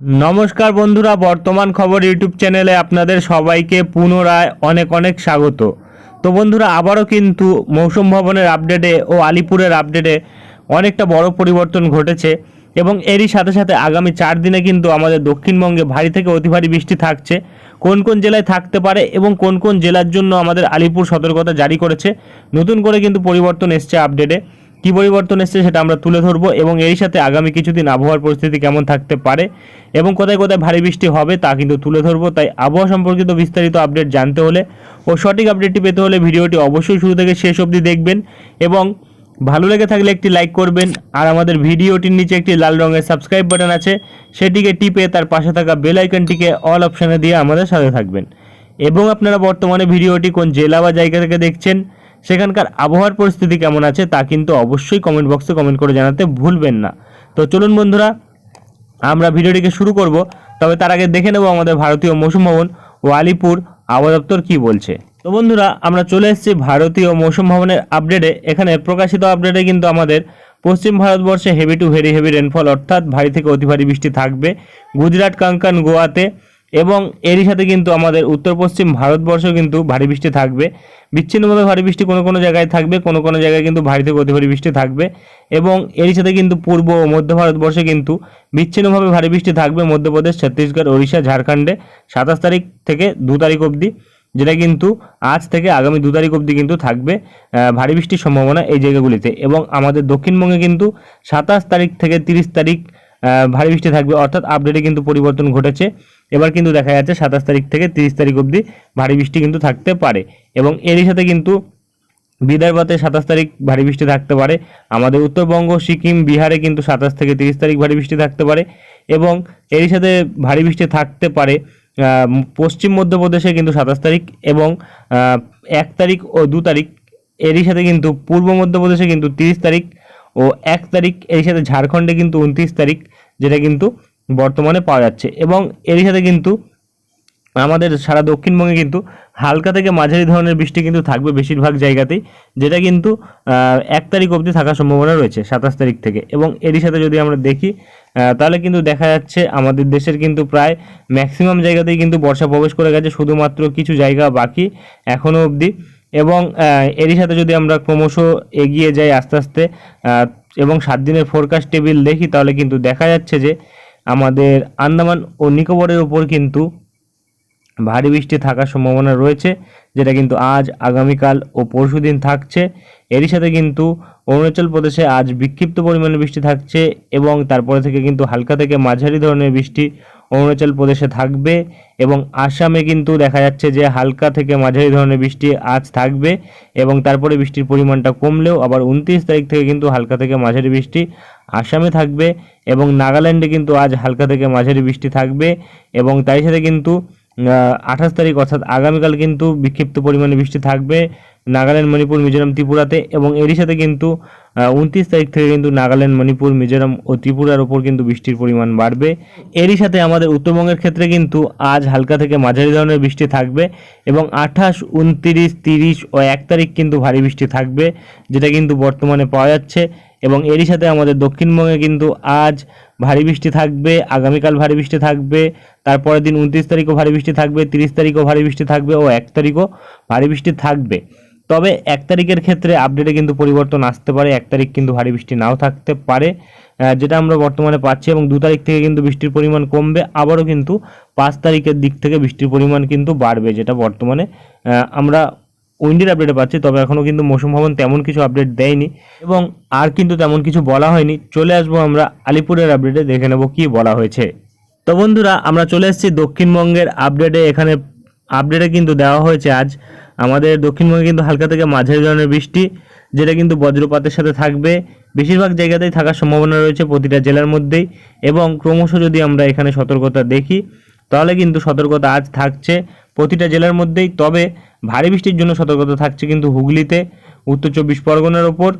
নমস্কার বন্ধুরা, বর্তমান খবর ইউটিউব চ্যানেলে আপনাদের সবাইকে পুনরায় অনেক অনেক স্বাগত। তো বন্ধুরা, আবারও কিন্তু মৌসুম ভবনের আপডেটে ও আলিপুরের আপডেটে অনেকটা বড় পরিবর্তন ঘটেছে এবং এরই সাথে সাথে আগামী চার দিনে কিন্তু আমাদের দক্ষিণবঙ্গে ভারী থেকে অতি ভারী বৃষ্টি থাকছে। কোন কোন জেলায় থাকতে পারে এবং কোন কোন জেলার জন্য আমাদের আলিপুর সতর্কতা জারি করেছে, নতুন করে কিন্তু পরিবর্তন এসছে আপডেটে। কী পরিবর্তন এসছে সেটা আমরা তুলে ধরবো এবং এর সাথে আগামী কিছুদিন আবহাওয়ার পরিস্থিতি কেমন থাকতে পারে এবং কোথায় কোথায় ভারী বৃষ্টি হবে তা কিন্তু তুলে ধরবো। তাই আবহাওয়া সম্পর্কিত বিস্তারিত আপডেট জানতে হলে ও সঠিক আপডেটটি পেতে হলে ভিডিওটি অবশ্যই শুরু থেকে শেষ অবধি দেখবেন এবং ভালো লেগে থাকলে একটি লাইক করবেন। আর আমাদের ভিডিওটির নিচে একটি লাল রঙের সাবস্ক্রাইব বাটন আছে, সেটিকে টিপে তার পাশে থাকা বেল আইকনটিকে অল অপশানে দিয়ে আমাদের সাথে থাকবেন। এবং আপনারা বর্তমানে ভিডিওটি কোন জেলা বা জায়গা থেকে দেখছেন সেখানকার আবহাওয়ার পরিস্থিতি কেমন আছে তা কিন্তু অবশ্যই কমেন্ট বক্সে কমেন্ট করে জানাতে ভুলবেন না। তো চলুন বন্ধুরা, আমরা ভিডিওটিকে শুরু করব। তবে তার আগে দেখে নেব আমাদের ভারতীয় মৌসুম ভবন ও আলিপুর আবহাওয়া দপ্তর কী বলছে। তো বন্ধুরা, আমরা চলে এসেছি ভারতীয় মৌসুম ভবনের আপডেটে এখানে প্রকাশিত আপডেটে কিন্তু আমাদের পশ্চিম ভারতবর্ষে heavy to very heavy rainfall অর্থাৎ ভারী থেকে অতি ভারী বৃষ্টি থাকবে। গুজরাট, কাঙ্কান, গোয়াতে এবং এরই সাথে কিন্তু আমাদের উত্তর পশ্চিম ভারতবর্ষেও কিন্তু ভারী বৃষ্টি থাকবে। বিচ্ছিন্নভাবে ভারী বৃষ্টি কোনো কোনো জায়গায় থাকবে, কোনো কোনো জায়গায় কিন্তু ভারী থেকে অতি ভারী বৃষ্টি থাকবে এবং এরই সাথে কিন্তু পূর্ব ও মধ্য ভারতবর্ষে কিন্তু বিচ্ছিন্নভাবে ভারী বৃষ্টি থাকবে মধ্যপ্রদেশ, ছত্তিশগড়, ওড়িশা, ঝাড়খণ্ডে সাতাশ তারিখ থেকে দু তারিখ অবধি, যেটা কিন্তু আজ থেকে আগামী দু তারিখ অবধি কিন্তু থাকবে ভারী বৃষ্টির সম্ভাবনা এই জায়গাগুলিতে এবং আমাদের দক্ষিণবঙ্গে কিন্তু সাতাশ তারিখ থেকে তিরিশ তারিখ ভারী বৃষ্টি থাকবে, অর্থাৎ আপডেটে কিন্তু পরিবর্তন ঘটেছে। এবার কিন্তু দেখা যাচ্ছে সাতাশ তারিখ থেকে তিরিশ তারিখ অবধি ভারী বৃষ্টি কিন্তু থাকতে পারে এবং এরই সাথে কিন্তু বিদর্ভতে সাতাশ তারিখ ভারী বৃষ্টি থাকতে পারে, আমাদের উত্তরবঙ্গ, সিকিম, বিহারে কিন্তু সাতাশ থেকে তিরিশ তারিখ ভারী বৃষ্টি থাকতে পারে এবং এরই সাথে ভারী বৃষ্টি থাকতে পারে পশ্চিম মধ্যপ্রদেশে কিন্তু সাতাশ তারিখ এবং এক তারিখ ও দু তারিখ, এরই সাথে কিন্তু পূর্ব মধ্যপ্রদেশে কিন্তু তিরিশ তারিখ ও এক তারিখ এর সাথে ঝাড়খণ্ডে কিন্তু উনত্রিশ তারিখ, যেটা কিন্তু বর্তমানে পাওয়া যাচ্ছে। এবং এরই সাথে কিন্তু আমাদের সারা দক্ষিণবঙ্গে কিন্তু হালকা থেকে মাঝারি ধরনের বৃষ্টি কিন্তু থাকবে বেশিরভাগ জায়গাতেই, যেটা কিন্তু এক তারিখ অবধি থাকার সম্ভাবনা রয়েছে, সাতাশ তারিখ থেকে। এবং এরই সাথে যদি আমরা দেখি তাহলে কিন্তু দেখা যাচ্ছে আমাদের দেশের কিন্তু প্রায় ম্যাক্সিমাম জায়গাতেই কিন্তু বর্ষা প্রবেশ করে গেছে, শুধুমাত্র কিছু জায়গা বাকি এখনও অবধি। এবং এরই সাথে যদি আমরা ক্রমশ এগিয়ে যাই আস্তে আস্তে এবং সাত দিনের ফোরকাস্ট টেবিল দেখি, তাহলে কিন্তু দেখা যাচ্ছে যে আমাদের আন্দামান ও নিকোবরের উপর কিন্তু ভারী বৃষ্টি থাকার সম্ভাবনা রয়েছে, যেটা কিন্তু আজ, আগামীকাল ও পরশুদিন থাকছে। এরই সাথে কিন্তু অরুণাচল প্রদেশে আজ বিক্ষিপ্ত পরিমাণে বৃষ্টি থাকছে এবং তারপরে থেকে কিন্তু হালকা থেকে মাঝারি ধরনের বৃষ্টি অরুণাচল প্রদেশে থাকবে এবং আসামে কিন্তু দেখা যাচ্ছে যে হালকা থেকে মাঝারি ধরনের বৃষ্টি আজ থাকবে এবং তারপরে বৃষ্টির পরিমাণটা কমলেও আবার উনত্রিশ তারিখ থেকে কিন্তু হালকা থেকে মাঝারি বৃষ্টি আসামে থাকবে এবং নাগাল্যান্ডে কিন্তু আজ হালকা থেকে মাঝারি বৃষ্টি থাকবে এবং তাই সাথে কিন্তু আঠাশ তারিখ অর্থাৎ আগামীকাল কিন্তু বিক্ষিপ্ত পরিমাণে বৃষ্টি থাকবে। নাগাল্যান্ড, মণিপুর, মিজোরাম, ত্রিপুরাতে এবং এরই সাথে কিন্তু উনত্রিশ তারিখ থেকে কিন্তু নাগাল্যান্ড, মণিপুর, মিজোরাম ও ত্রিপুরার ওপর কিন্তু বৃষ্টির পরিমাণ বাড়বে। এরই সাথে আমাদের উত্তরবঙ্গের ক্ষেত্রে কিন্তু আজ হালকা থেকে মাঝারি ধরনের বৃষ্টি থাকবে এবং আঠাশ, উনত্রিশ, তিরিশ ও এক তারিখ কিন্তু ভারী বৃষ্টি থাকবে, যেটা কিন্তু বর্তমানে পাওয়া যাচ্ছে এবং এরই সাথে আমাদের দক্ষিণবঙ্গে কিন্তু আজ ভারী বৃষ্টি থাকবে, আগামীকাল ভারী বৃষ্টি থাকবে, তারপরের দিন উনত্রিশ তারিখও ভারী বৃষ্টি থাকবে, তিরিশ তারিখও ভারী বৃষ্টি থাকবে ও এক তারিখও ভারী বৃষ্টি থাকবে। তবে এক তারিখের ক্ষেত্রে আপডেটে কিন্তু পরিবর্তন আসতে পারে। এক তারিখ কিন্তু ভারী বৃষ্টি নাও থাকতে পারে। যেটা আমরা বর্তমানে পাচ্ছি এবং দু তারিখ থেকে কিন্তু বৃষ্টির পরিমাণ কমবে। আবারও কিন্তু পাঁচ তারিখের দিক থেকে বৃষ্টির পরিমাণ কিন্তু বাড়বে, যেটা বর্তমানে আমরা উইন্ডির আপডেটে পাচ্ছি। তবে এখনও কিন্তু মৌসুম ভবন তেমন কিছু আপডেট দেয়নি এবং আর কিন্তু তেমন কিছু বলা হয়নি। চলে আসব আমরা আলিপুরের আপডেটে দেখে নেব কি বলা হয়েছে। তো বন্ধুরা, আমরা চলে এসেছি দক্ষিণবঙ্গের আপডেটে এখানে আপডেটে কিন্তু দেওয়া হয়েছে আজ আমাদের দক্ষিণবঙ্গে কিন্তু হালকা থেকে মাঝারি ধরনের বৃষ্টি, যেটা কিন্তু বজ্রপাতের সাথে থাকবে। বেশিরভাগ জায়গাতেই থাকার সম্ভাবনা রয়েছে প্রতিটা জেলার মধ্যেই এবং ক্রমশ যদি আমরা এখানে সতর্কতা দেখি, তাহলে কিন্তু সতর্কতা আজ থাকছে প্রতিটা জেলার মধ্যেই। তবে ভারী বৃষ্টির জন্য সতর্কতা থাকছে কিন্তু হুগলিতে, উত্তর চব্বিশ পরগনার ওপর,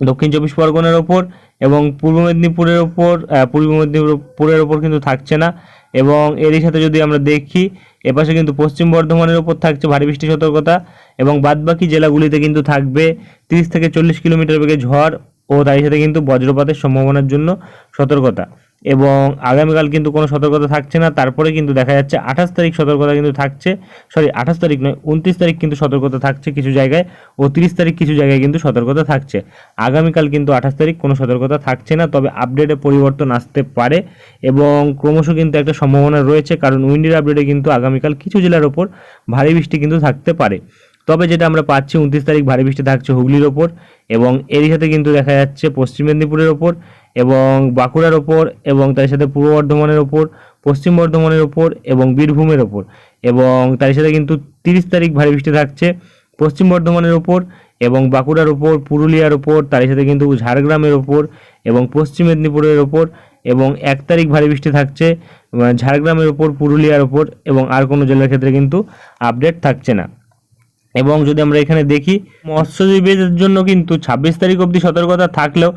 দক্ষিণ চব্বিশ পরগনার ওপর এবং পূর্ব মেদিনীপুরের ওপর পূর্ব মেদিনীপুরের ওপর কিন্তু থাকছে না। এবং এরই সাথে যদি আমরা দেখি এপাশে কিন্তু পশ্চিম বর্ধমানের ওপর থাকছে ভারী বৃষ্টি সতর্কতা এবং বাদবাকি জেলাগুলিতে কিন্তু থাকবে তিরিশ থেকে চল্লিশ কিলোমিটার বেগে ঝড় ও তার সাথে কিন্তু বজ্রপাতের সম্ভাবনার জন্য সতর্কতা। এবং আগামীকাল কিন্তু কোনো সতর্কতা থাকছে না। তারপরে কিন্তু দেখা যাচ্ছে আঠাশ তারিখ সতর্কতা কিন্তু থাকছে। সরি আঠাশ তারিখ নয়, উনত্রিশ তারিখ কিন্তু সতর্কতা থাকছে কিছু জায়গায় ও তিরিশ তারিখ কিছু জায়গায় কিন্তু সতর্কতা থাকছে। আগামীকাল কিন্তু আঠাশ তারিখ কোনো সতর্কতা থাকছে না, তবে আপডেটে পরিবর্তন আসতে পারে এবং ক্রমশ কিন্তু একটা সম্ভাবনা রয়েছে, কারণ উইন্ডির আপডেটে কিন্তু আগামীকাল কিছু জেলার ওপর ভারী বৃষ্টি কিন্তু থাকতে পারে। তবে যেটা আমরা পাচ্ছি উনত্রিশ তারিখ ভারী বৃষ্টি থাকছে হুগলির ওপর এবং এরই সাথে কিন্তু দেখা যাচ্ছে পশ্চিম মেদিনীপুরের ওপর এবং বাঁকুড়ার ওপর এবং তার সাথে পূর্ব বর্ধমানের ওপর, পশ্চিম বর্ধমানের ওপর এবং বীরভূমের ওপর। এবং তার সাথে কিন্তু তিরিশ তারিখ ভারী বৃষ্টি থাকছে পশ্চিম বর্ধমানের ওপর এবং বাঁকুড়ার ওপর, পুরুলিয়ার ওপর তার সাথে কিন্তু ঝাড়গ্রামের ওপর এবং পশ্চিম মেদিনীপুরের ওপর এবং এক তারিখ ভারী বৃষ্টি থাকছে ঝাড়গ্রামের ওপর, পুরুলিয়ার ওপর এবং আর কোনো জেলার ক্ষেত্রে কিন্তু আপডেট থাকছে না। এবং যদি আমরা এখানে দেখি, মৎস্যজীবীদের জন্য কিন্তু ছাব্বিশ তারিখ অবধি সতর্কতা থাকলেও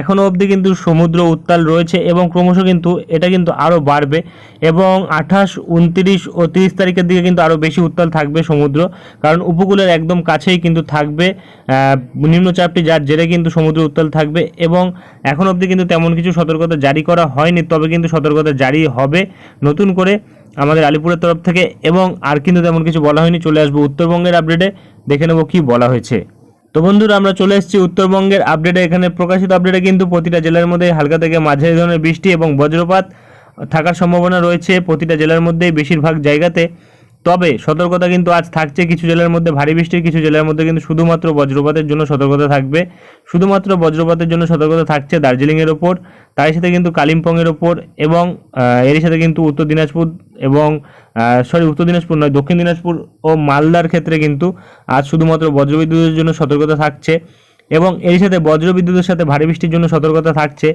এখনও অবধি কিন্তু সমুদ্র উত্তাল রয়েছে এবং ক্রমশ কিন্তু এটা কিন্তু আরও বাড়বে এবং আঠাশ, উনত্রিশ ও তিরিশ তারিখের দিকে কিন্তু আরও বেশি উত্তাল থাকবে সমুদ্র। কারণ উপকূলের একদম কাছেই কিন্তু থাকবে নিম্নচাপটি যার জেরে কিন্তু সমুদ্র উত্তাল থাকবে এবং এখন অবধি কিন্তু তেমন কিছু সতর্কতা জারি করা হয়নি, তবে কিন্তু সতর্কতা জারি হবে। নতুন করে আমাদের আলিপুরের তরফ থেকে এবং আর কিন্তু তেমন কিছু বলা হয়নি। চলে আসব উত্তরবঙ্গের আপডেটে দেখে নেব কি বলা হয়েছে। তো বন্ধুরা, আমরা চলে এসেছি উত্তরবঙ্গের আপডেটে এখানে প্রকাশিত আপডেটে কিন্তু প্রতিটা জেলার মধ্যে হালকা থেকে মাঝারি ধরনের বৃষ্টি এবং বজ্রপাত থাকার সম্ভাবনা রয়েছে প্রতিটা জেলার মধ্যেই বেশিরভাগ জায়গাতে। তবে সতর্কতা কিন্তু আজ থাকছে, কিছু জেলার মধ্যে ভারী বৃষ্টির, কিছু জেলার মধ্যে কিন্তু শুধুমাত্র বজ্রপাতের জন্য সতর্কতা থাকবে। শুধুমাত্র বজ্রপাতের জন্য সতর্কতা থাকছে দার্জিলিংয়ের ওপর, তার সাথে কিন্তু কালিম্পংয়ের ওপর এবং এরই সাথে কিন্তু উত্তর দিনাজপুর এবং সরি উত্তর দিনাজপুর নয়, দক্ষিণ দিনাজপুর ও মালদার ক্ষেত্রে কিন্তু আজ শুধুমাত্র বজ্রবিদ্যুতের জন্য সতর্কতা থাকছে এবং এর সাথে বজ্রবিদ্যুতের সাথে ভারী বৃষ্টির জন্য সতর্কতা থাকছে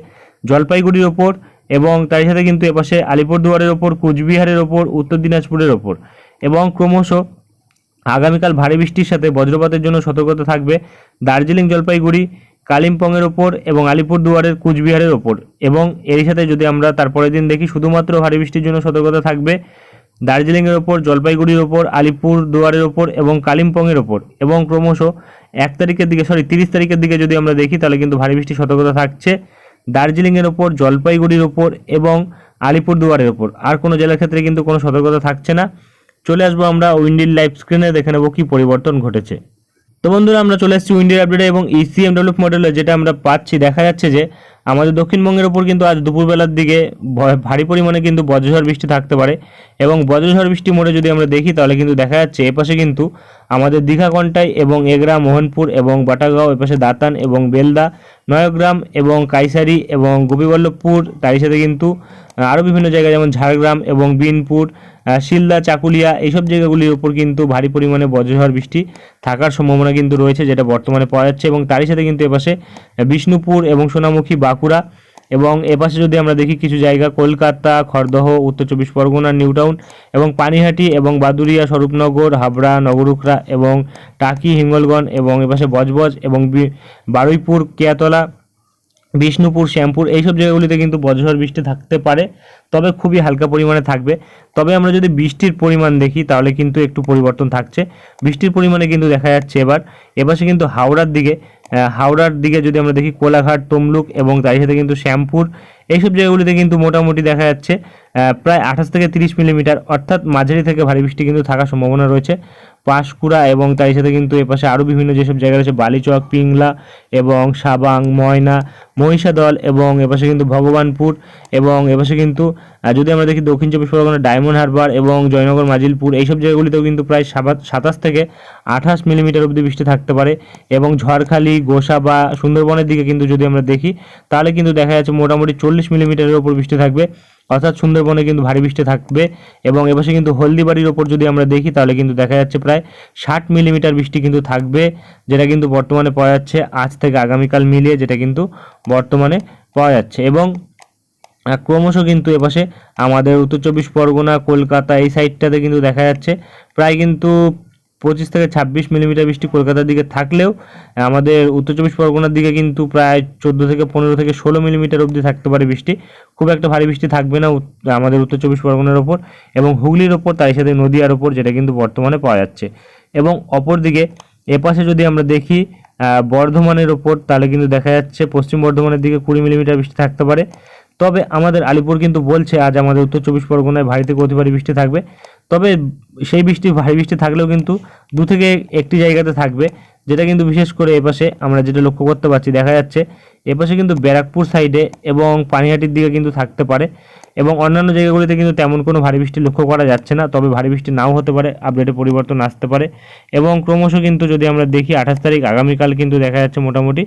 জলপাইগুড়ির ওপর এবং তার সাথে কিন্তু এপাশে আলিপুরদুয়ারের ওপর, কুচবিহারের ওপর, উত্তর দিনাজপুরের ওপর। এবং ক্রমশ আগামীকাল ভারী বৃষ্টির সাথে বজ্রপাতের জন্য সতর্কতা থাকবে দার্জিলিং জলপাইগুড়ি, কালিম্পংয়ের ওপর এবং আলিপুরদুয়ারের কুচবিহারের ওপর। এবং এর সাথে যদি আমরা তারপরের দিন দেখি, শুধুমাত্র ভারী বৃষ্টির জন্য সতর্কতা থাকবে দার্জিলিংয়ের ওপর, জলপাইগুড়ির ওপর আলিপুর দুয়ারের ওপর এবং কালিম্পংয়ের ওপর। এবং ক্রমশ এক তারিখের দিকে সরি তিরিশ তারিখের দিকে যদি আমরা দেখি, তাহলে কিন্তু ভারী বৃষ্টির সতর্কতা থাকছে দার্জিলিংয়ের ওপর, জলপাইগুড়ির ওপর এবং আলিপুর দুয়ারের ওপর। আর কোনো জেলার ক্ষেত্রে কিন্তু কোনো সতর্কতা থাকছে না। চলে আসব আমরা উইন্ডির লাইভ স্ক্রিনে দেখে নেব কী পরিবর্তন ঘটেছে। তো বন্ধুরা, আমরা চলে এসেছি উইন্ডির আপডেটে এবং E ইসিএম ডেভেলপ মডেলে যেটা আমরা পাচ্ছি। দেখা যাচ্ছে যে, আমাদের দক্ষিণবঙ্গের ওপর কিন্তু আজ দুপুরবেলার দিকে ভারী পরিমাণে কিন্তু বজ্রঝড় বৃষ্টি থাকতে পারে এবং বজ্রঝড় বৃষ্টি মোড়ে যদি আমরা দেখি, তাহলে কিন্তু দেখা যাচ্ছে এপাশে কিন্তু আমাদের দীঘাকন্টাই এবং এগরা, মোহনপুর এবং বাটাগাঁও এপাশে দাতান এবং বেলদা, নয়গ্রাম এবং কাইসারি এবং গোপীবল্লভপুর, তারই সাথে কিন্তু আরও বিভিন্ন জায়গায় যেমন ঝাড়গ্রাম এবং বিনপুর শিলদা, চাকুলিয়া এইসব জায়গাগুলির উপর কিন্তু ভারী পরিমাণে বজ্রঝড় বৃষ্টি থাকার সম্ভাবনা কিন্তু রয়েছে যেটা বর্তমানে পাওয়া যাচ্ছে এবং তারই সাথে কিন্তু এপাশে বিষ্ণুপুর এবং সোনামুখী বাঁকুড়া এবং এপাশে যদি আমরা দেখি কিছু জায়গা, কলকাতা, খড়দহ, উত্তর চব্বিশ পরগনা, নিউটাউন এবং পানিহাটি এবং বাদুরিয়া স্বরূপনগর, হাবড়া, নগরুখরা এবং টাকি, হিঙ্গলগঞ্জ এবং এপাশে বজবজ এবং বারুইপুর, কেয়াতলা বিষ্ণুপুর, শ্যামপুর, এইসব জায়গাগুলিতে কিন্তু বজ্রঝড় বৃষ্টি থাকতে পারে, তবে খুবই হালকা পরিমাণে থাকবে। তবে আমরা যদি বৃষ্টির পরিমাণ দেখি, তাহলে কিন্তু একটু পরিবর্তন থাকছে। বৃষ্টির পরিমাণে কিন্তু দেখা যাচ্ছে এবার। এপাশে কিন্তু হাওড়ার দিকে হাওড়ার দিকে যদি আমরা দেখি, কোলাঘাট, তমলুক এবং তার সাথে কিন্তু শ্যামপুর এইসব জায়গাগুলিতে কিন্তু মোটামুটি দেখা যাচ্ছে প্রায় আঠাশ থেকে তিরিশ মিলিমিটার, অর্থাৎ মাঝারি থেকে ভারী বৃষ্টি কিন্তু থাকার সম্ভাবনা রয়েছে। পাঁশকুড়া এবং তার সাথে কিন্তু এপাশে আরও বিভিন্ন যেসব জায়গা রয়েছে, বালিচক, পিংলা এবং সাবাং, ময়না, মহিষাদল এবং এপাশে কিন্তু ভগবানপুর এবং এপাশে কিন্তু যদি আমরা দেখি দক্ষিণ চব্বিশ পরগনা ডায়মন্ড হারবার এবং জয়নগর, মাজিলপুর, এইসব জায়গাগুলিতেও কিন্তু প্রায় সাতাশ থেকে আঠাশ মিলিমিটার অবধি বৃষ্টি থাকতে পারে এবং ঝড়খালি গোসা বা সুন্দরবনের দিকে কিন্তু যদি আমরা দেখি, তাহলে কিন্তু দেখা যাচ্ছে মোটামুটি চল্লিশ মিলিমিটারের ওপর বৃষ্টি থাকবে। অর্থাৎ সুন্দরবনে কিন্তু ভারী বৃষ্টি থাকবে এবং এপাশে কিন্তু হলদিবাড়ির ওপর যদি আমরা দেখি, তাহলে কিন্তু দেখা যাচ্ছে প্রায় ষাট মিলিমিটার বৃষ্টি কিন্তু থাকবে, যেটা কিন্তু বর্তমানে পাওয়া যাচ্ছে আজ থেকে আগামীকাল মিলিয়ে যেটা কিন্তু বর্তমানে পাওয়া যাচ্ছে। এবং ক্রমশ কিন্তু এপাশে আমাদের উত্তর চব্বিশ পরগনা, কলকাতা এই সাইডটাতে কিন্তু দেখা যাচ্ছে, প্রায় কিন্তু পঁচিশ থেকে ছাব্বিশ মিলিমিটার বৃষ্টি কলকাতার দিকে থাকলেও, আমাদের উত্তর চব্বিশ পরগনার দিকে কিন্তু প্রায় চোদ্দ থেকে পনেরো থেকে ষোলো মিলিমিটার অবধি থাকতে পারে বৃষ্টি। খুব একটা ভারী বৃষ্টি থাকবে না আমাদের উত্তর চব্বিশ পরগনার ওপর এবং হুগলির ওপর, তার সাথে নদীয়ার ওপর, যেটা কিন্তু বর্তমানে পাওয়া যাচ্ছে। এবং অপরদিকে, এপাশে যদি আমরা দেখি বর্ধমানের ওপর, তাহলে কিন্তু দেখা যাচ্ছে পশ্চিম বর্ধমানের দিকে কুড়ি মিলিমিটার বৃষ্টি থাকতে পারে। তবে আমাদের আলিপুর কিন্তু বলছে আজ আমাদের উত্তর চব্বিশ পরগনায় ভারী থেকে অতি ভারী বৃষ্টি থাকবে। তবে সেই বৃষ্টি, ভারী বৃষ্টি থাকলেও কিন্তু দু থেকে একটি জায়গাতে থাকবে, যেটা কিন্তু বিশেষ করে এপাশে আমরা যেটা লক্ষ্য করতে পারছি, দেখা যাচ্ছে এপাশে কিন্তু ব্যারাকপুর সাইডে এবং পানিহাটির দিকে কিন্তু থাকতে পারে এবং অন্যান্য জায়গাগুলিতে কিন্তু তেমন কোনো ভারী বৃষ্টি লক্ষ্য করা যাচ্ছে না, তবে ভারী বৃষ্টি নাও হতে পারে আপডেটে পরিবর্তন আসতে পারে এবং ক্রমশ কিন্তু যদি আমরা দেখি আঠাশ তারিখ আগামীকাল কিন্তু দেখা যাচ্ছে মোটামুটি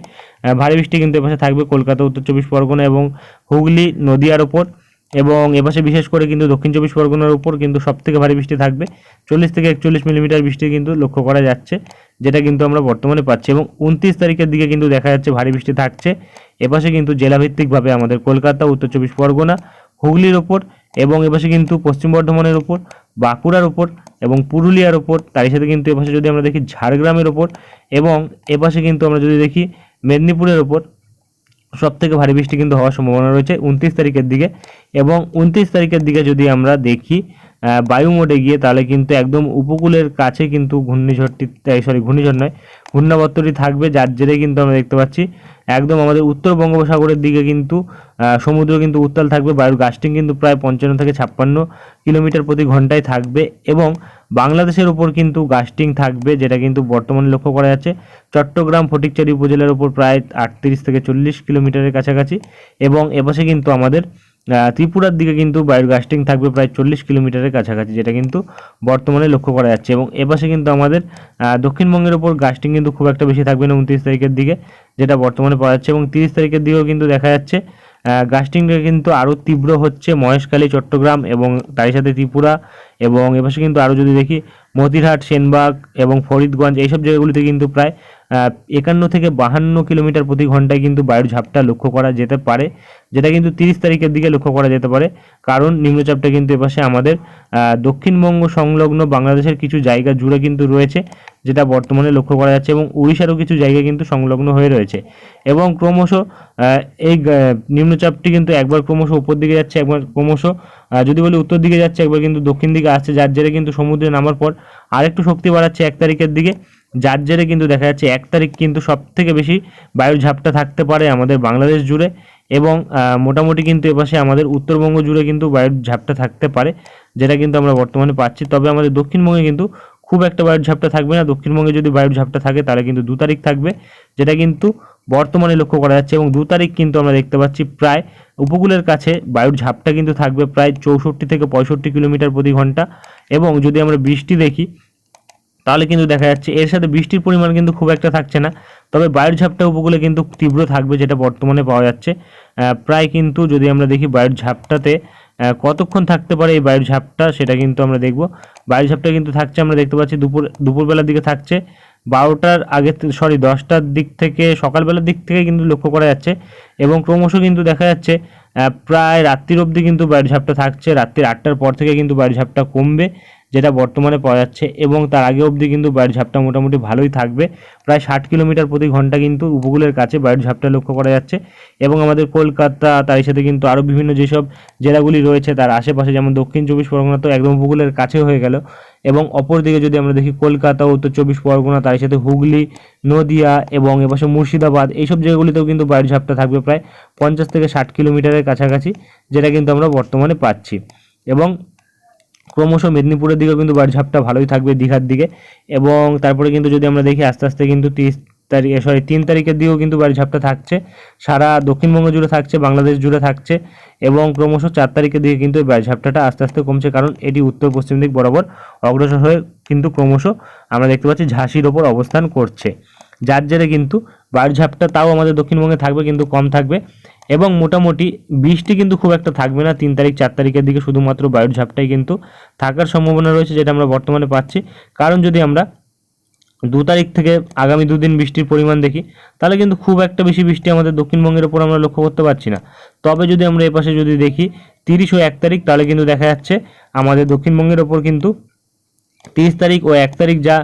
ভারী বৃষ্টি কিন্তু এপাশে থাকবে কলকাতা, উত্তর চব্বিশ পরগনা এবং হুগলি, নদিয়ার ওপর। এবং এপাশে বিশেষ করে কিন্তু দক্ষিণ চব্বিশ পরগনার উপর কিন্তু সব থেকে ভারী বৃষ্টি থাকবে। চল্লিশ থেকে একচল্লিশ মিলিমিটার বৃষ্টি কিন্তু লক্ষ্য করা যাচ্ছে, যেটা কিন্তু আমরা বর্তমানে পাচ্ছি এবং উনত্রিশ তারিখের দিকে কিন্তু দেখা যাচ্ছে ভারী বৃষ্টি থাকছে। এপাশে কিন্তু জেলাভিত্তিকভাবে আমাদের কলকাতা, উত্তর চব্বিশ পরগনা, হুগলির ওপর এবং এপাশে কিন্তু পশ্চিম বর্ধমানের ওপর বাঁকুড়ার ওপর এবং পুরুলিয়ার ওপর তারই সাথে কিন্তু এপাশে যদি আমরা দেখি ঝাড়গ্রামের ওপর এবং এপাশে কিন্তু আমরা যদি দেখি মেদিনীপুরের ওপর সব থেকে ভারী বৃষ্টি কিন্তু হওয়ার সম্ভাবনা রয়েছে উনত্রিশ তারিখের দিকে এবং উনত্রিশ তারিখের দিকে যদি আমরা দেখি বায়ু মোডে গিয়ে তাহলে কিন্তু একদম উপকূলের কাছে কিন্তু ঘূর্ণিঝড়টি সরি ঘূর্ণিঝড় নয়, ঘূর্ণাবর্তটি থাকবে যার জেরে কিন্তু আমরা দেখতে পাচ্ছি একদম আমাদের উত্তর বঙ্গোপসাগরের দিকে কিন্তু সমুদ্র কিন্তু উত্তাল থাকবে, বায়ুর গাস্টিং কিন্তু প্রায় পঞ্চান্ন থেকে ছাপ্পান্ন কিলোমিটার প্রতি ঘন্টায় থাকবে এবং বাংলাদেশের ওপর কিন্তু গাস্টিং থাকবে, যেটা কিন্তু বর্তমানে লক্ষ্য করা যাচ্ছে। চট্টগ্রাম ফটিকচারি উপজেলার ওপর প্রায় আটত্রিশ থেকে চল্লিশ কিলোমিটারের কাছাকাছি এবং এপাশে কিন্তু আমাদের ত্রিপুরার দিকে কিন্তু বায়ুর গাস্টিং থাকবে প্রায় চল্লিশ কিলোমিটারের কাছাকাছি, যেটা কিন্তু বর্তমানে লক্ষ্য করা যাচ্ছে। এবং এপাশে কিন্তু আমাদের দক্ষিণবঙ্গের ওপর গাস্টিং কিন্তু খুব একটা বেশি থাকবে না উনত্রিশ তারিখের দিকে, যেটা বর্তমানে পাওয়া যাচ্ছে। এবং তিরিশ তারিখের দিকেও কিন্তু দেখা যাচ্ছে গাস্টিংটা কিন্তু আরও তীব্র হচ্ছে মহেশখালী, চট্টগ্রাম এবং তারই সাথে ত্রিপুরা এবং এপাশে কিন্তু আরও যদি দেখি মতিরহাট, সেনবাগ এবং ফরিদগঞ্জ, এইসব জায়গাগুলিতে কিন্তু প্রায় একান্ন থেকে বাহান্ন কিলোমিটার প্রতি ঘন্টায় কিন্তু বায়ুর ঝাপটা লক্ষ্য করা যেতে পারে, যেটা কিন্তু তিরিশ তারিখের দিকে লক্ষ্য করা যেতে পারে, কারণ নিম্নচাপটা কিন্তু এপাশে আমাদের দক্ষিণবঙ্গ সংলগ্ন বাংলাদেশের কিছু জায়গা জুড়ে কিন্তু রয়েছে যেটা বর্তমানে লক্ষ্য করা যাচ্ছে এবং উড়িষ্যারও কিছু জায়গা কিন্তু সংলগ্ন হয়ে রয়েছে। এবং ক্রমশ এই নিম্নচাপটি কিন্তু একবার ক্রমশ উপর দিকে যাচ্ছে, একবার ক্রমশ যদি বলি উত্তর দিকে যাচ্ছে, একবার কিন্তু দক্ষিণ দিকে আসছে, যার জেরে কিন্তু সমুদ্রে নামার পর আরেকটু শক্তি বাড়াচ্ছে এক তারিখের দিকে, যার জেরে কিন্তু দেখা যাচ্ছে এক তারিখ কিন্তু সব থেকে বেশি বায়ুর ঝাপটা থাকতে পারে আমাদের বাংলাদেশ জুড়ে এবং মোটামুটি কিন্তু এপাশে আমাদের উত্তরবঙ্গ জুড়ে কিন্তু বায়ুর ঝাপটা থাকতে পারে, যেটা কিন্তু আমরা বর্তমানে পাচ্ছি। তবে আমাদের দক্ষিণবঙ্গে কিন্তু খুব একটা বায়ুর ঝাপটা থাকবে না। দক্ষিণবঙ্গে যদি বায়ুর ঝাপটা থাকে, তাহলে কিন্তু দু তারিখ থাকবে, যেটা কিন্তু বর্তমানে লক্ষ্য করা যাচ্ছে এবং দু তারিখ কিন্তু আমরা দেখতে পাচ্ছি প্রায় উপকূলের কাছে বায়ুর ঝাপটা কিন্তু থাকবে প্রায় চৌষট্টি থেকে পঁয়ষট্টি কিলোমিটার প্রতি ঘণ্টা এবং যদি আমরা বৃষ্টি দেখি, তাহলে কিন্তু দেখা যাচ্ছে এর সাথে বৃষ্টির পরিমাণ কিন্তু খুব একটা থাকছে না। তবে বায়ুর ঝাপটা উপকূলে কিন্তু তীব্র থাকবে যেটা বর্তমানে পাওয়া যাচ্ছে। প্রায় কিন্তু যদি আমরা দেখি বায়ুর ঝাপটাতে কতক্ষণ থাকতে পারে এই বায়ুর ঝাপটা সেটা কিন্তু আমরা দেখব। বায়ুর ঝাপটা কিন্তু থাকছে, আমরা দেখতে পাচ্ছি দুপুর, দুপুরবেলার দিকে থাকছে। বারোটার আগে সরি দশটার দিক থেকে, সকালবেলার দিক থেকে কিন্তু লক্ষ্য করা যাচ্ছে এবং ক্রমশ কিন্তু দেখা যাচ্ছে প্রায় রাত্রির অবধি কিন্তু বায়ুর ঝাপটা থাকছে। রাত্রির আটটার পর থেকে কিন্তু বায়ুর ঝাপটা কমবে। যেটা বর্তমানে পাওয়া যাচ্ছে এবং তার আগে অবধি কিন্তু বায়ুর ঝাপটা মোটামুটি ভালোই থাকবে। প্রায় ষাট কিলোমিটার প্রতি ঘণ্টা কিন্তু উপকূলের কাছে বায়ুর ঝাপটা লক্ষ্য করা যাচ্ছে এবং আমাদের কলকাতা তার সাথে কিন্তু আরও বিভিন্ন যেসব জেলাগুলি রয়েছে তার আশেপাশে যেমন দক্ষিণ চব্বিশ পরগনা তো একদম উপকূলের কাছে হয়ে গেল এবং অপরদিকে যদি আমরা দেখি কলকাতা, উত্তর চব্বিশ পরগনা তার সাথে হুগলি, নদিয়া এবং এপাশে মুর্শিদাবাদ, এইসব জায়গাগুলিতেও কিন্তু বায়ুর ঝাপটা থাকবে প্রায় পঞ্চাশ থেকে ষাট কিলোমিটারের কাছাকাছি যেটা কিন্তু আমরা বর্তমানে পাচ্ছি। এবং ক্রমশ মেদিনীপুরের দিকেও কিন্তু বাড়ি ঝাপটা ভালোই থাকবে দীঘার দিকে। এবং তারপরে কিন্তু যদি আমরা দেখি আস্তে আস্তে কিন্তু তিরিশ তারিখ সরি তিন তারিখের দিকেও কিন্তু বাড়ি ঝাপটা থাকছে। সারা দক্ষিণবঙ্গ জুড়ে থাকছে, বাংলাদেশ জুড়ে থাকছে এবং ক্রমশ চার তারিখের দিকে কিন্তু এই বাড়ি ঝাপটাটা আস্তে আস্তে কমছে কারণ এটি উত্তর পশ্চিম দিক বরাবর অগ্রসর হয়ে কিন্তু ক্রমশ আমরা দেখতে পাচ্ছি ঝাঁসির ওপর অবস্থান করছে। যার জেরে কিন্তু বায়ুর ঝাপটা তাও আমাদের দক্ষিণবঙ্গে থাকবে কিন্তু কম থাকবে। এবং মোটামুটি বৃষ্টি কিন্তু খুব একটা থাকবে না। তিন তারিখ, চার তারিখের দিকে শুধুমাত্র বায়ুর ঝাপটাই কিন্তু থাকার সম্ভাবনা রয়েছে, যেটা আমরা বর্তমানে পাচ্ছি। কারণ যদি আমরা দু তারিখ থেকে আগামী দুদিন বৃষ্টির পরিমাণ দেখি, তাহলে কিন্তু খুব একটা বেশি বৃষ্টি আমাদের দক্ষিণবঙ্গের ওপর আমরা লক্ষ্য করতে পারছি না। তবে যদি আমরা এপাশে যদি দেখি, তিরিশ ও এক তারিখ, তাহলে কিন্তু দেখা যাচ্ছে আমাদের দক্ষিণবঙ্গের ওপর কিন্তু তিরিশ তারিখ ও এক তারিখ যা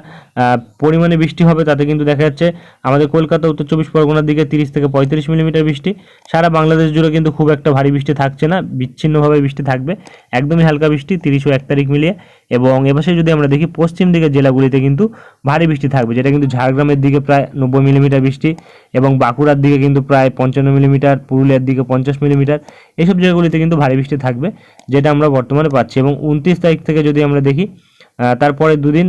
পরিমাণে বৃষ্টি হবে তাতে কিন্তু দেখা যাচ্ছে আমাদের কলকাতা উত্তর চব্বিশ পরগনার দিকে তিরিশ থেকে পঁয়ত্রিশ মিলিমিটার বৃষ্টি। সারা বাংলাদেশ জুড়ে কিন্তু খুব একটা ভারী বৃষ্টি থাকছে না, বিচ্ছিন্নভাবে বৃষ্টি থাকবে। একদমই হালকা বৃষ্টি, তিরিশ ও এক তারিখ মিলিয়ে। এবং এপাশে যদি আমরা দেখি পশ্চিম দিকের জেলাগুলিতে কিন্তু ভারী বৃষ্টি থাকবে, যেটা কিন্তু ঝাড়গ্রামের দিকে প্রায় নব্বই মিলিমিটার বৃষ্টি এবং বাঁকুড়ার দিকে কিন্তু প্রায় পঞ্চান্ন মিলিমিটার, পুরুলিয়ার দিকে পঞ্চাশ মিলিমিটার। এইসব জায়গাগুলিতে কিন্তু ভারী বৃষ্টি থাকবে, যেটা আমরা বর্তমানে পাচ্ছি। এবং উনত্রিশ তারিখ থেকে যদি আমরা দেখি তারপরে দুদিন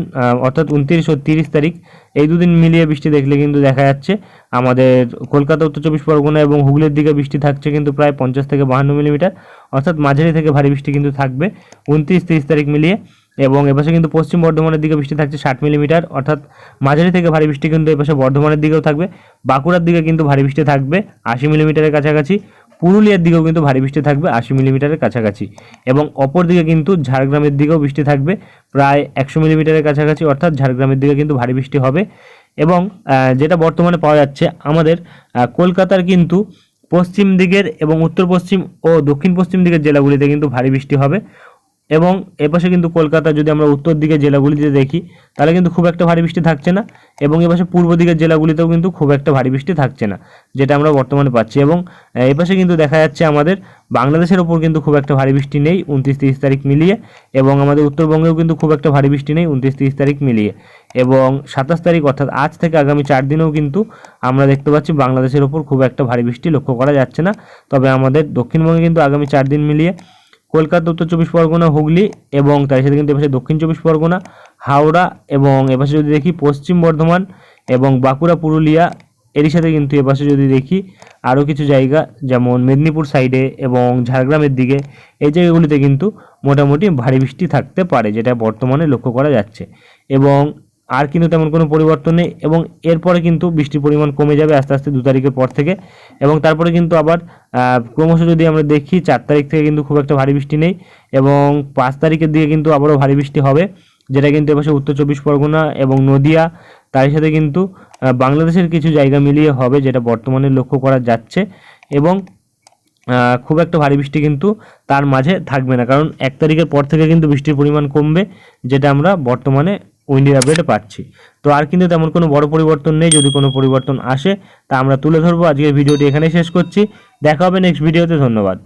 অর্থাৎ উনত্রিশ ও তিরিশ তারিখ, এই দুদিন মিলিয়ে বৃষ্টি দেখলে কিন্তু দেখা যাচ্ছে, আমাদের কলকাতা, উত্তর চব্বিশ পরগনা এবং হুগলির দিকে বৃষ্টি থাকছে কিন্তু প্রায় পঞ্চাশ থেকে বাহান্ন মিলিমিটার, অর্থাৎ মাঝারি থেকে ভারী বৃষ্টি কিন্তু থাকবে, উনত্রিশ তিরিশ তারিখ মিলিয়ে, এবং এপাশে কিন্তু পশ্চিম বর্ধমানের দিকে বৃষ্টি থাকছে ষাট মিলিমিটার, অর্থাৎ মাঝারি থেকে ভারী বৃষ্টি কিন্তু এপাশে বর্ধমানের দিকেও থাকবে, বাঁকুড়ার দিকে কিন্তু ভারী বৃষ্টি থাকবে, আশি মিলিমিটারের কাছাকাছি পুরুলিয়ার দিকেও কিন্তু ভারী বৃষ্টি থাকবে আশি মিলিমিটারের কাছাকাছি এবং অপর দিকে কিন্তু ঝাড়গ্রামের দিকেও বৃষ্টি থাকবে প্রায় একশো মিলিমিটারের কাছাকাছি, অর্থাৎ ঝাড়গ্রামের দিকে কিন্তু ভারী বৃষ্টি হবে। এবং যেটা বর্তমানে পাওয়া যাচ্ছে আমাদের কলকাতার কিন্তু পশ্চিম দিকের এবং উত্তর পশ্চিম ও দক্ষিণ পশ্চিম দিকের জেলাগুলিতে কিন্তু ভারী বৃষ্টি হবে। এবং এপাশে কিন্তু কলকাতা যদি আমরা উত্তর দিকের জেলাগুলিতে দেখি, তাহলে কিন্তু খুব একটা ভারী বৃষ্টি থাকছে না এবং এপাশে পূর্ব দিকের জেলাগুলিতেও কিন্তু খুব একটা ভারী বৃষ্টি থাকছে না, যেটা আমরা বর্তমানে পাচ্ছি। এবং এপাশে কিন্তু দেখা যাচ্ছে আমাদের বাংলাদেশের ওপর কিন্তু খুব একটা ভারী বৃষ্টি নেই, উনত্রিশ তিরিশ তারিখ মিলিয়ে, এবং আমাদের উত্তরবঙ্গেও কিন্তু খুব একটা ভারী বৃষ্টি নেই, উনত্রিশ তিরিশ তারিখ মিলিয়ে। এবং সাতাশ তারিখ অর্থাৎ আজ থেকে আগামী চার দিনেও কিন্তু আমরা দেখতে পাচ্ছি বাংলাদেশের ওপর খুব একটা ভারী বৃষ্টি লক্ষ্য করা যাচ্ছে না। তবে আমাদের দক্ষিণবঙ্গে কিন্তু আগামী চার দিন মিলিয়ে কলকাতা, উত্তর চব্বিশ পরগনা, হুগলি এবং তার সাথে কিন্তু এপাশে দক্ষিণ চব্বিশ পরগনা, হাওড়া এবং এপাশে যদি দেখি পশ্চিম বর্ধমান এবং বাঁকুড়া, পুরুলিয়া, এরই সাথে কিন্তু এপাশে যদি দেখি আরও কিছু জায়গা যেমন মেদিনীপুর সাইডে এবং ঝাড়গ্রামের দিকে, এই জায়গাগুলিতে কিন্তু মোটামুটি ভারী বৃষ্টি থাকতে পারে, যেটা বর্তমানে লক্ষ্য করা যাচ্ছে এবং আর কিন্তু তেমন কোনো পরিবর্তন নেই এবং এরপরে কিন্তু বৃষ্টির পরিমাণ কমে যাবে আস্তে আস্তে দু তারিখের পর থেকে এবং তারপরে কিন্তু আবার ক্রমশ যদি আমরা দেখি চার তারিখ থেকে কিন্তু খুব একটা ভারী বৃষ্টি নেই এবং পাঁচ তারিখের দিকে কিন্তু আবারও ভারী বৃষ্টি হবে, যেটা কিন্তু এপাশে উত্তর চব্বিশ পরগনা এবং নদিয়া তার সাথে কিন্তু বাংলাদেশের কিছু জায়গা মিলিয়ে হবে যেটা বর্তমানে লক্ষ্য করা যাচ্ছে এবং খুব একটা ভারী বৃষ্টি কিন্তু তার মাঝে থাকবে না। কারণ এক তারিখের পর থেকে কিন্তু বৃষ্টির পরিমাণ কমবে, যেটা আমরা বর্তমানে উইন্ডির আপডেট পাচ্ছি। তো আর কিন্তু তেমন কোনো বড় পরিবর্তন নেই, যদি কোনো পরিবর্তন আসে, তা আমরা তুলে ধরবো। আজকের ভিডিওটি এখানে শেষ করছি। দেখা হবে নেক্সট ভিডিওতে ধন্যবাদ।